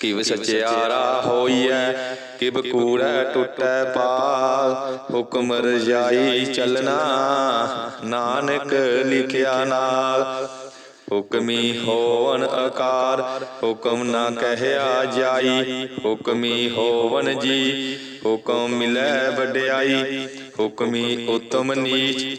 ਕਿਵ ਸਚਿਆਰਾ ਹੋਈਐ ਕਿਵ ਕੂੜੈ ਟੁੱਟੈ ਪਾਲ ਹੁਕਮ ਰਜਾਈ ਚੱਲਣਾ ਨਾਨਕ ਲਿਖਿਆ ਨਾਲ। ਹੁਕਮੀ ਹੋਵਨ ਆਕਾਰ ਹੁਕਮ ਨਾ ਕਹਿਆ ਜਾਈ। ਹੁਕਮੀ ਹੋਵਨ ਜੀ ਹੁਕਮ ਮਿਲੈ ਵਡਿਆਈ। ਹੁਕਮੀ ਉਤਮ ਨੀਚ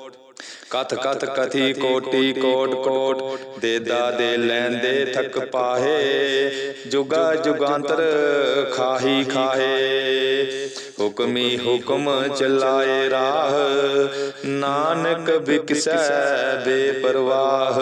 ਕਥ ਕਥ ਕਥੀ ਕੋਟੀ ਕੋਟ ਕੋਟ ਦੇਦਾ ਦੇ ਲੈਂਦੇ ਥਕ ਪਾਹੇ। ਜੁਗਾ ਜੁਗਾਂਤਰ ਖਾਹੀ ਖਾਹੇ ਹੁਕਮੀ ਹੁਕਮ ਚਲਾਏ ਰਾਹ। ਨਾਨਕ ਬਿਕਸੈ ਬੇਪਰਵਾਹ।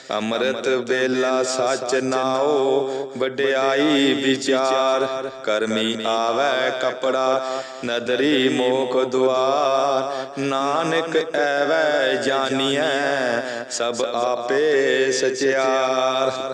ਅੰਮ੍ਰਿਤ ਵੇਲਾ ਸੱਚ ਨਾਓ ਵਡਿਆਈ ਵਿਚਾਰ। ਕਰਮੀ ਆਵੈ ਕਪੜਾ, ਨਦਰੀ ਮੋਖ ਦੁਆਰ। ਨਾਨਕ ਐਵੈ ਜਾਣੀਐ ਸਭ ਆਪੇ ਸਚਿਆਰ।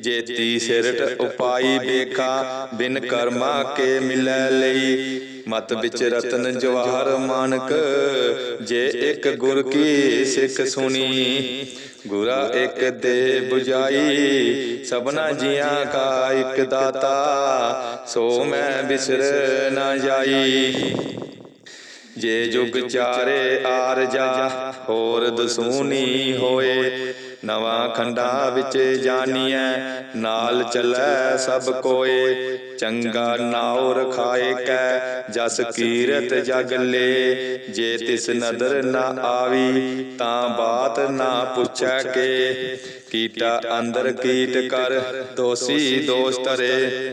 ਜੇਤੀ ਸਿਰਟ ਉਪਾਈ ਬੇਖਾ ਬਿਨ ਕਰਮਾ ਕੇ ਮਿਲੈ ਲਈ। ਮਤ ਵਿੱਚ ਰਤਨ ਜਵਾਹਰ ਮਾਨਕ, ਜੇ ਇੱਕ ਗੁਰ ਕੀ ਸਿੱਖ ਸੁਣੀ। ਗੁਰਾ ਇੱਕ ਦੇ 부ਜਾਈ ਸਭਨਾ ਜੀਆਂ ਕਾ ਇੱਕ ਦਾਤਾ। ਸੋ ਮੈਂ ਬਿਸਰ ਨਾ ਜਾਈ। ਜੇ ਜੁਗ ਚਾਰੇ ਆਰ ਜਾ, ਹੋਰ ਦਸੂਨੀ ਹੋਏ। ਨਵਾਂ ਖੰਡਾ ਵਿੱਚ ਜਾਣੀਐ ਨਾਲ ਚੱਲੈ ਸਭ ਕੋਏ। ਚੰਗਾ ਨਾਉ ਰਖਾਏ ਕੈ, ਜਸ ਕੀਰਤ ਜਗ ਲੇ। ਜੇ ਤਿਸ ਨਦਰ ਨਾ ਆਵੀ, ਤਾਂ ਬਾਤ ਨਾ ਪੁੱਛੈ ਕੇ। ਕੀਟਾ ਅੰਦਰ ਕੀਟ ਕਰ, ਦੋਸੀ ਦੋਸ ਤਰੇ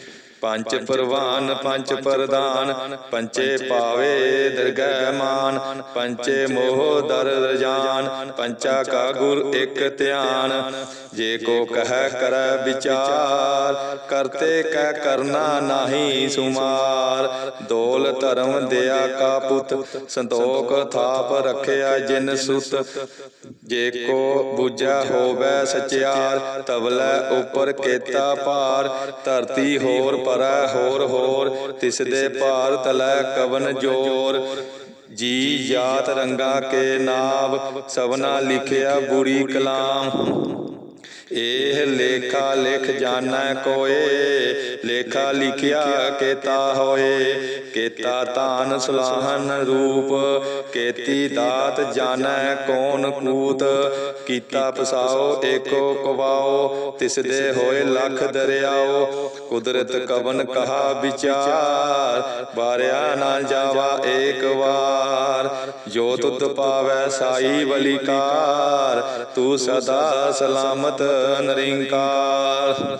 ਪੰਜ ਪਰਵਾਨ ਪੰਜ ਪ੍ਰਦਾਨ ਪੰਚੇ ਪਾਵੇ ਦਰਗਹਿ ਮਾਨ ਪੰਚੇ ਮੋਹ ਦਰ ਰਜਾਨ ਪੰਚਾ ਕਾ ਗੁਰ ਇਕ ਧਿਆਨ। ਜੇ ਕੋ ਕਹੈ ਕਰੈ ਵਿਚਾਰ ਕਰਤੇ ਕਹਿ ਕਰਨਾ ਨਾਹੀ ਸੁਮਾਰ। ਦੋਲ ਧਰਮ ਦਿਆ ਕਾ ਪੁੱਤ ਸੰਤੋਖ ਥਾਪ ਰਖਿਆ ਜਿਨ ਸੁਤ। ਜੇ ਕੋ ਬੁਝਾ ਹੋਵੇ ਸਚਿਆਰ ਤਵਲੇ ਉਪਰ ਕੇਤਾ ਪਾਰ ਧਰਤੀ ਹੋਰ ਪਰੈ ਹੋਰ ਹੋਰ ਤਿਸ ਦੇ ਭਾਰ ਤਲੈ ਕਵਨ ਜੋਰ। ਜੀ ਜਾਤ ਰੰਗਾ ਕੇ ਨਾਮ ਸਭਨਾ ਲਿਖਿਆ ਬੁਰੀ ਕਲਾਮ। ਇਹ ਲੇਖਾ ਲਿਖ ਜਾਣੈ ਕੋਏ, ਲੇਖਾ ਲਿਖਿਆ ਕੇਤਾ ਹੋਏ। ਕੇਤਾ ਤਾਨ ਸੁਲਾਹਨ ਰੂਪ, ਕੇਤੀ ਦਾਤ ਜਾਣੈ ਕੌਣ ਕੂਤ, ਕੀਤਾ ਪਸਾਓ ਏਕੋ ਕਵਾਓ ਤਿਸ ਦੇ ਹੋਏ ਲੱਖ ਦਰਿਆਓ, ਕੁਦਰਤ ਕਵਨ ਕਹਾ ਵਿਚਾਰ ਬਾਰਿਆ ਨਾ ਜਾਵਾ ਏਕ ਵਾਰ, ਜੋ ਤੁਧ ਪਾਵੈ ਸਾਈ ਵਲਿਕਾਰ, ਤੂੰ ਸਦਾ ਸਲਾਮਤ ਨਰਿੰਕਾਰ।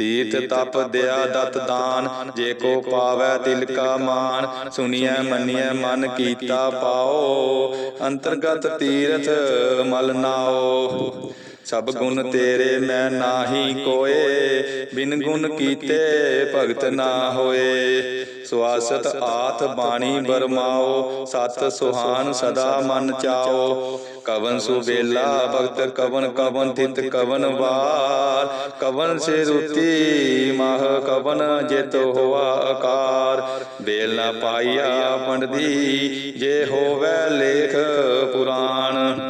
ਤੀਰਥ ਤਪ ਦਿਆ ਦਤ ਦਾਨ ਜੇ ਕੋ ਪਾਵੈ ਦਿਲ ਕਾ ਮਾਨ ਸੁਣੀਐ ਮੰਨੀਐ ਮਨ ਕੀਤਾ ਪਾਓ ਅੰਤਰਗਤ ਤੀਰਥ ਮਲ ਨਾਓ। ਸਭ ਗੁਣ ਤੇਰੇ ਮੈਂ ਨਾਹੀ ਕੋਏ ਬਿਨ ਗੁਣ ਕੀਤੇ ਭਗਤ ਨਾ ਹੋਏ। ਸਵਾਸਤ ਆਥ ਬਾਣੀ ਬਰਮਾਓ ਸਤ ਸੁਹਾਨ ਸਦਾ ਮਨ ਚਾਓ। ਕਵਨ ਸੁਬੇਲਾ ਭਗਤ ਕਵਨ ਕਵਨ ਤਿਤ ਕਵਨ ਵਾਰ। ਕਵਨ ਸੇ ਰੁਤੀ, ਮਾਹ ਕਵਨ ਜਿਤ ਹੋਆ ਆਕਾਰ ਬੇਲ ਨਾ ਪਾਈਆ ਪੰਡਦੀ ਜੇ ਹੋਵੇ ਲੇਖ ਪੁਰਾਣ।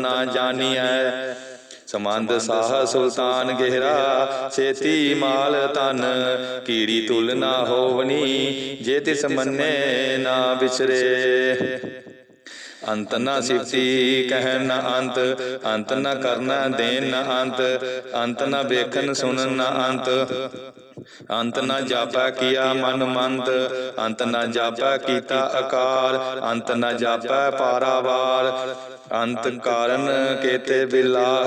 ਨਾ ਜਾਣੀਐ ਸਮੰਦ ਸਾਹ ਸੁਲਤਾਨ ਗਹਿਰਾ ਛੇਤੀ ਮਾਲ ਤਨ ਕੀੜੀ ਤੁਲ ਨਾ ਹੋਵਨੀ ਜੇ ਤਿਸ ਮੰਨੇ ਨਾ ਵਿਸਰੇ ਅੰਤ ਨਾ ਸਿਫਤੀ ਕਹਿਣ ਨਾ ਅੰਤ ਅੰਤ ਨਾ ਕਰਨਾ ਦੇਨ ਨਾ ਅੰਤ ਅੰਤ ਨਾ ਵੇਖਣ ਸੁਣਨ ਨਾ ਅੰਤ ਅੰਤ ਨਾ ਜਾਪਾ ਕੀਆ ਮਨ ਮੰਤ ਅੰਤ ਨਾ ਜਾਪਾ ਕੀਤਾ ਆਕਾਰ ਅੰਤ ਨਾ ਜਾਪਾ ਪਾਰਾਵਾਰ ਅੰਤ ਕਾਰਨ ਕੇਤੇ ਬਿਲਾਹ,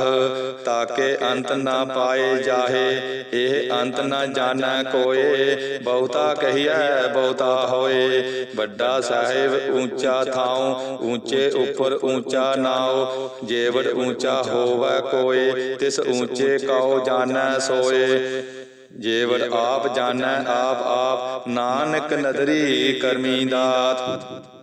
ਤਾਕੇ ਅੰਤ ਨਾ ਪਾਏ ਜਾਹੇ, ਇਹ ਅੰਤ ਨਾ ਜਾਣੈ ਕੋਏ, ਬਹੁਤਾ ਕਹੀਐ, ਬਹੁਤਾ ਹੋਏ। ਵੱਡਾ ਸਾਹਿਬ ਉੱਚਾ ਥਾਉ ਉੱਚੇ ਉੱਪਰ ਉੱਚਾ ਨਾਉ, ਜੇਵੜ ਉੱਚਾ ਹੋਵੈ ਕੋਏ, ਤਿਸ ਉੱਚੇ ਕਉ ਜਾਣੈ ਸੋਏ। ਜੇਵੜ ਆਪ ਜਾਣੈ, ਆਪ ਆਪ, ਨਾਨਕ ਨਦਰੀ ਕਰਮੀ ਦਾਤ।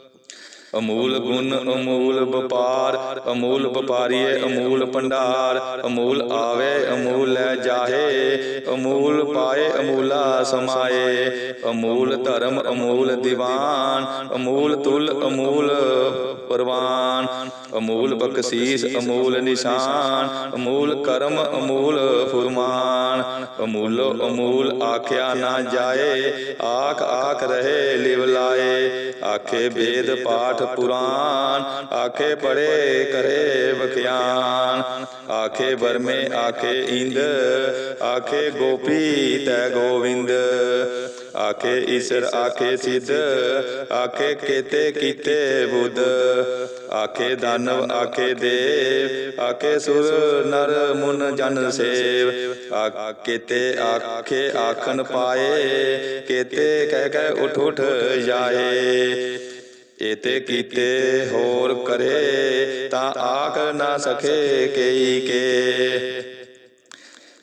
ਅਮੂਲ ਗੁਣ, ਅਮੂਲ ਵਪਾਰ, ਅਮੂਲ ਵਪਾਰੀਏ, ਅਮੂਲ ਭੰਡਾਰ, ਅਮੂਲ ਆਵੇ, ਅਮੂਲ ਲੈ ਜਾਹੇ, ਅਮੂਲ ਪਾਏ, ਅਮੂਲਾ ਸਮਾਏ, ਅਮੂਲ ਧਰਮ, ਅਮੂਲ ਦੀਵਾਨ, ਅਮੂਲ ਤੁਲ, ਅਮੂਲ ਪਰਵਾਨ। ਅਮੂਲ ਬਖਸ਼ੀਸ ਅਮੂਲ ਨਿਸ਼ਾਨ ਅਮੂਲ ਕਰਮ ਅਮੂਲ ਫੁਰਮਾਨ। ਅਮੂਲੋ ਅਮੂਲ ਆਖਿਆ ਨਾ ਜਾਏ ਆਖ ਆਖ ਰਹੇ ਲਿਵ ਲਾਏ। ਆਖੇ ਵੇਦ ਪਾਠ ਪੁਰਾਨ ਆਖੇ ਪੜੇ ਕਰੇ ਬਖਿਆਨ ਆਖੇ ਬਰਮੇ ਆਖੇ ਇੰਦ। ਆਖੇ ਗੋਪੀ ਤੈ ਗੋਵਿੰਦ। ਆਖੇ ਈਸ਼ਰ, ਆਖੇ ਸਿੱਧ, ਆਖੇ ਕੇਤੇ ਕੀਤੇ ਬੁੱਧ। ਆਖੇ ਦਾਨਵ, ਆਖੇ ਦੇਵ, ਆਖੇ ਸੁਰ, ਨਰ, ਮੁਨ, ਜਨ ਸੇਵ। ਆ- ਕੇਤੇ ਆਖੇ ਆਖਣ ਪਾਏ, ਕੇਤੇ ਕਹਿ ਕਹਿ ਉਠ ਉਠ ਜਾਏ। ਏਤੇ ਕੀਤੇ ਹੋਰ ਕਰੇ, ਤਾਂ ਆਖ ਨਾ ਸਕੇ ਕਈ ਕੇ।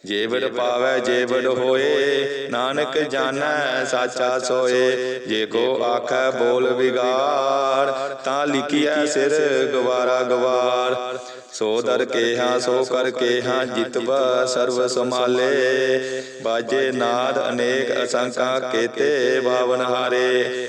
ਜੇਵੜ ਪਾਵੈ, ਜੇਵੜ ਹੋਏ, ਨਾਨਕ ਜਾਣੈ, ਸਾਚਾ ਸੋਏ। ਜੇ ਕੋ ਆਖੈ ਬੋਲ ਵਿਗਾੜ, ਤਾਂ ਲਿਖਿਐ ਸਿਰ ਗਵਾਰਾ ਗਵਾਰ। ਸੋ ਦਰ ਕੇਹਾ, ਸੋ ਕਰ ਕੇਹਾ, ਜਿਤਵਾ ਸਰਬ ਸਮਾਲੇ ਬਾਜੇ ਨਾਦ ਅਨੇਕ ਅਸੰਖਾ, ਕੇਤੇ ਬਾਵਨ ਹਾਰੇ।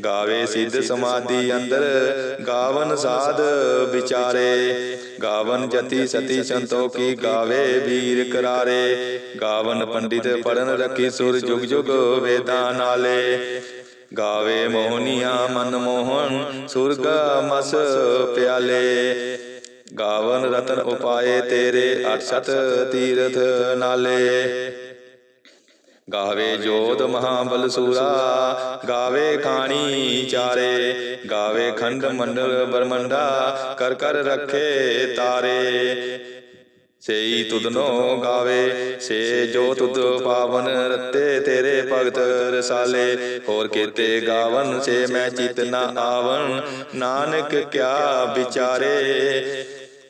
ਗਾਵੇ ਸਿੱਧ ਸਮਾਧੀ ਅੰਦਰ ਗਾਵਨ ਸਾਧ ਵਿਚਾਰੇ। ਗਾਵਨ ਜਤੀ ਸਤੀ ਸੰਤੋਖੀ ਗਾਵੇ ਵੀਰ ਕਰਾਰੇ। ਗਾਵਨ ਪੰਡਿਤ ਪੜਨ ਰਖੀ ਸੁਰ ਜੁਗ ਜੁਗ ਵੇਦਾਂ ਨਾਲੇ। ਗਾਵੇ ਮੋਹਨੀਆਂ ਮਨ ਮੋਹਨ ਸੁਰਗ ਮਸ ਪਿਆਲੇ। ਗਾਵਨ ਰਤਨ ਉਪਾਏ ਤੇਰੇ ਅਠਸਤ ਤੀਰਥ ਨਾਲੇ। ਗਾਵੇ ਜੋਧ ਮਹਾਬਲ ਸੂਰਾ ਗਾਵੇ ਖਾਣੀ ਚਾਰੇ ਗਾਵੇ ਖੰਡ ਮੰਡਲ ਬਰਮੰਡਾ ਕਰ ਕਰ ਰੱਖੇ ਤਾਰੇ। ਸੇਈ ਤੁਧਨੋ ਗਾਵੇ ਸੇ ਜੋ ਤੁਧ ਪਾਵਨ ਰਤੇ ਤੇਰੇ ਭਗਤ ਰਸਾਲੇ। ਹੋਰ ਕੀਤੇ ਗਾਵਨ ਸੇ ਮੈਂ ਚਿਤ ਨਾ ਆਵਨ ਨਾਨਕ ਕਿਆ ਵਿਚਾਰੇ।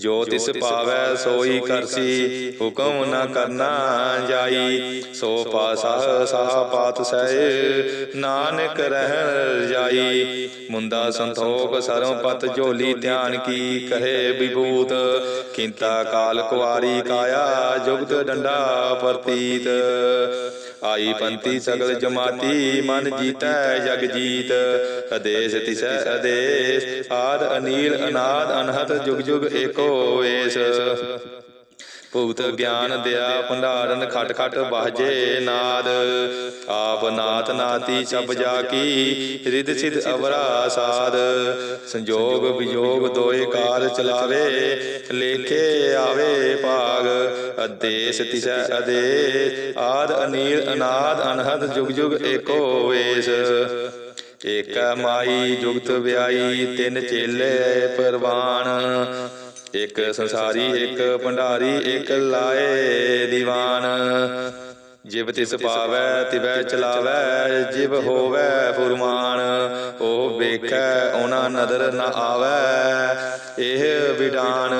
ਜੋ ਤਿਸ ਪਾਵੈ ਸੋਈ ਕਰਸੀ ਹੁਕਮ ਨਾ ਕਰਨਾ ਜਾਈ। ਸੋ ਪਾਸਾ ਸਾਹ ਪਾਤ ਸਹਿ ਨਾਨਕ ਰਹਿ ਜਾਈ। ਮੁੰਦਾ ਸੰਤੋਖ ਸਰਮ ਪਤ ਝੋਲੀ ਧਿਆਨ ਕੀ ਕਹੇ ਵਿਭੂਤ? ਕਿੰਤਾ ਕਾਲ ਕੁਵਾਰੀ ਕਾਇਆ ਜੁਗਤ ਡੰਡਾ ਪ੍ਰਤੀਤ। ਆਈ ਪੰਤੀ ਸਗਲ ਜਮਾਤੀ ਮਨ ਜੀਤੈ ਜਗ ਜੀਤ। ਅਦੇਸ ਤਿਸੈ ਅਦੇਸ। ਆਦ ਅਨੀਲ ਅਨਾਦ ਅਨਹਤ ਜੁਗ ਜੁਗ ਏਕੋ ਵੇਸ ਭੂਤ ਗਿਆਨ ਦਿਆ ਭੰਡਾਰਨ ਖਟ ਖਟ ਬਾਜੇ ਨਾਦ। ਆਪ ਨਾਤ ਨਾਤੀ ਸਭ ਜਾ ਕੀ ਰਿਦ ਸਿਧ ਅਵਰਾ ਸਾਧ। ਸੰਜੋਗ ਵਿਜੋਗ ਦੋਏ ਕਾਲ ਚਲਾਵੇ ਲੇਖੇ ਆਵੇ ਭਾਗ। ਅਦੇਸ ਤਿਸੈ ਅਦੇਸ। ਆਦ ਅਨੀਲ ਅਨਾਦ ਅਨਹਦ ਜੁਗ ਜੁਗ ਏਕੋ ਵੇਸ। ਏਕ ਮਾਈ ਜੁਗਤ ਵਿਆਈ ਤਿੰਨ ਚੇਲੇ ਪਰਵਾਨ। ਇੱਕ ਸੰਸਾਰੀ ਇੱਕ ਭੰਡਾਰੀ ਇੱਕ ਲਾਏ ਦੀਵਾਨ। ਜਿਵ ਤਿਸ ਪਾਵੈ ਤਿਵੈ ਚਲਾਵੈ ਜਿਵ ਹੋਵੈ ਫੁਰਮਾਨ। ਉਹ ਵੇਖੈ ਉਹਨਾਂ ਨਦਰ ਨ ਆਵੈ। ਇਹ ਵਿਡਾਨ।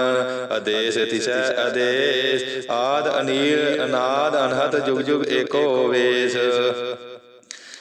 ਅਦੇਸ ਤਿਸੈ ਅਦੇਸ ਆਦ ਅਨੀਲ ਅਨਾਦ ਅਨਹਤ ਜੁਗ ਜੁਗ ਏਕੋ ਵੇਸ।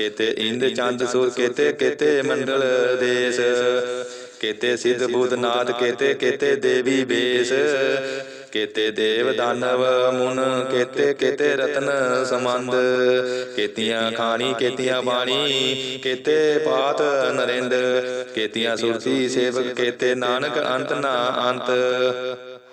ਕੇਤੇ ਇੰਦ ਚੰਦ ਸੁਰ ਕੇਤੇ ਕੇਤੇ ਮੰਡਲ ਦੇਸ। ਕੇਤੇ ਸਿੱਧ ਬੁੱਧ ਨਾਥ ਕੇਤੇ ਕੇਤੇ ਦੇਵੀ ਬੇਸ। ਕੇਤੇ ਦੇਵ ਦਾਨਵ ਮੁਨ ਕੇਤੇ ਕੇਤੇ ਰਤਨ ਸਮੰਦ ਕੇਤੀਆਂ ਖਾਣੀ ਕੇਤੀਆਂ ਬਾਣੀ ਕੇਤੇ ਪਾਤ ਨਰਿੰਦ। ਕੇਤੀਆਂ ਸੁਰਤੀ ਸੇਵਕ ਕੇਤੇ ਨਾਨਕ ਅੰਤ ਨਾ ਅੰਤ।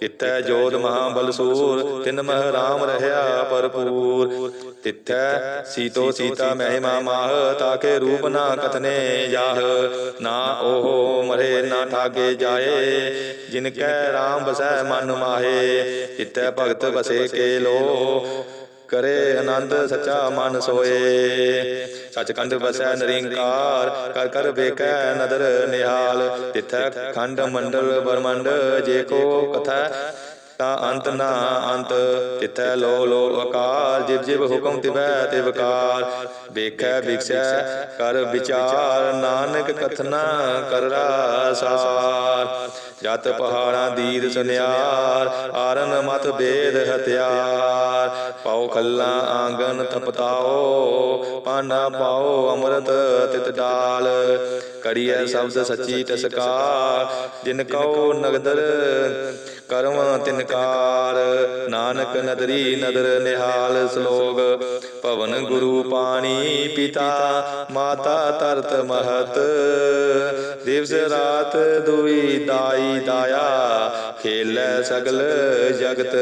ਤਿੱਥੈ ਜੋਤ ਮਹਾਬਲ ਸੂਰ ਤਿਨ ਮਹ ਰਾਮ ਰਹਾ ਭਰਪੂਰ। ਤਿੱਥੈ ਸੀਤੋ ਸੀਤਾ ਮਹਿਮਾ ਮਾਹ, ਤਾਕੇ ਰੂਪ ਨਾ ਕਥਨੇ ਜਾਹ। ਨਾ ਉਹ ਮਰੇ, ਨਾ ਠਾਗੇ ਜਾਏ, ਜਿਨ ਕੈ ਰਾਮ ਬਸੈ ਮਨ ਮਾਹੇ। ਤਿੱਥੈ ਭਗਤ ਬਸੇ ਕੇ ਲੋ ਕਰੇ ਆਨੰਦ ਸੱਚਾ ਮਨ ਸੋਏ। ਸਚਖੰਡ ਵਸੈ ਨਿਰੰਕਾਰ, ਕਰ ਕਰ ਵੇਖੈ ਨਦਰ ਨਿਹਾਲ। ਤਿਥੈ ਖੰਡ ਮੰਡਲ ਬਰਮੰਡ ਜੇ ਕੋ ਕਥੈ ਤਾਂ ਅੰਤ ਨਾ ਅੰਤ। ਤਿਥੈ ਲੋ ਲੋ ਅਕਾਲ ਜਿਵ ਜਿਵ ਹੁਕਮ ਤਿਵੈ ਤਿਵਕਾਰ ਵੇਖੈ ਵਿਖਸੈ, ਕਰ ਵਿਚਾਰ, ਨਾਨਕ ਕਥਨਾ ਕਰਰਾ ਸਾਰ ਜਤ ਪਹਾੜਾਂ ਦੀਦ ਸੁਨਿਆਰ, ਆਰਨ ਮਤ ਬੇਦ ਹਥਿਆਰ। ਪਾਉ ਖੱਲਾ ਆਂਗਨ ਤਪਤਾਓ ਪਾਨਾ ਪਾਓ ਅੰਮ੍ਰਿਤ ਤਿਤ ਡਾਲ। ਕਰੀਐ ਸ਼ਬਦ ਸੱਚੀ ਤਸਕਾਰ, ਜਿਨ ਕਉ ਨਗਦਰ ਕਰਮ ਤਿਨਕਾਰ ਨਾਨਕ ਨਦਰੀ ਨਦਰ ਨਿਹਾਲ ਸਲੋਗ, ਭਵਨ ਗੁਰੂ ਪਾਣੀ ਪਿਤਾ, ਮਾਤਾ ਤਰਤ ਮਹਤ। ਦਿਵਸ ਰਾਤ ਦੁਈ ਦਾਈ ਦਾਇਆ, ਖੇਲੈ ਸਗਲ ਜਗਤ।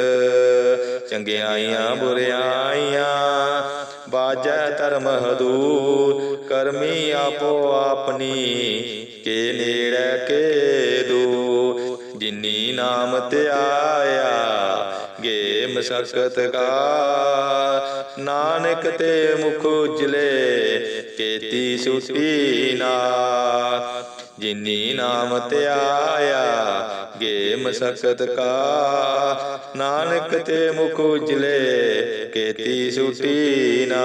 ਚੰਗਿਆਈਆਂ, ਬੁਰਿਆਈਆਂ, ਬਾਜੈ ਧਰਮ ਹਦੂਰ। ਕਰਮੀ ਆਪੋ ਆਪਣੀ, ਕੇ ਨੇੜੇ ਕੇ ਦੂਰ। ਜਿਨੀ ਨਾਮ ਧਿਆਇਆ ਗੇ ਮਸਕਤ ਕਾ ਨਾਨਕ ਤੇ ਮੁਖ ਉਜਲੇ, ਕੇਤੀ ਸੁਤੀ ਨਾ। ਜਿਨੀ ਨਾਮ ਧਿਆਇਆ ਗੇ ਮਸਕਤ ਕਾ ਨਾਨਕ ਤੇ ਮੁਖ ਉਜਲੇ, ਕੇਤੀ ਸੁਟੀ ਨਾ।